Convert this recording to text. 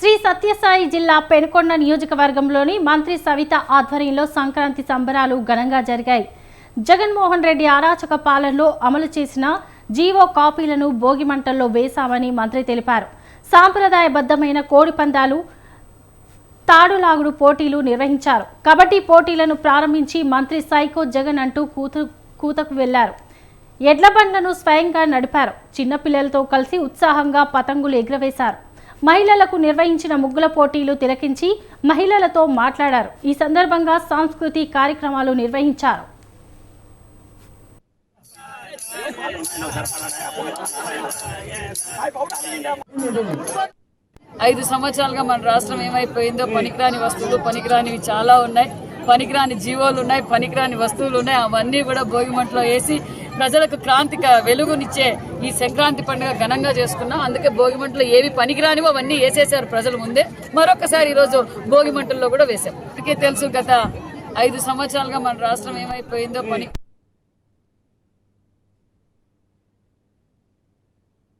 శ్రీ సత్యసాయి జిల్లా పెనుకొండ నియోజకవర్గంలోని మంత్రి సవిత ఆధ్వర్యంలో సంక్రాంతి సంబరాలు ఘనంగా జరిగాయి. జగన్మోహన్ రెడ్డి అరాచక పాలనలో అమలు చేసిన జీవో కాపీలను భోగి మంటల్లో వేశామని మంత్రి తెలిపారు. సాంప్రదాయబద్ధమైన కోడి పందాలు తాడులాగుడు పోటీలు నిర్వహించారు. కబడ్డీ పోటీలను ప్రారంభించి మంత్రి సైకో జగన్ అంటూ కూతు కూతకు వెళ్ళారు. ఎడ్ల బండ్లను స్వయంగా నడిపారు. చిన్నపిల్లలతో కలిసి ఉత్సాహంగా పతంగులు ఎగురవేశారు. మహిళలకు నిర్వహించిన ముగ్గుల పోటీలు తిలకించి మహిళలతో మాట్లాడారు. ఈ సందర్భంగా సాంస్కృతిక కార్యక్రమాలు నిర్వహించారు. ఐదు సంవత్సరాలుగా మన రాష్ట్రం ఏమైపోయిందో పనికిరాని వస్తువులు పనికిరానివి చాలా ఉన్నాయి. పనికిరాని జీవోలు ఉన్నాయి పనికిరాని వస్తువులు ఉన్నాయి. అవన్నీ కూడా భోగిమంటలో వేసి ప్రజలకు క్రాంతిక వెలుగునిచ్చే ఈ సంక్రాంతి పండుగ ఘనంగా చేసుకున్నాం. అందుకే భోగిమంటలో ఏవి పనికిరానివో అవన్నీ వేసేసారు ప్రజల ముందే. మరొకసారి ఈరోజు భోగిమంటల్లో కూడా వేశాం. అందుకే తెలుసు గత ఐదు సంవత్సరాలుగా మన రాష్ట్రం ఏమైపోయిందో పని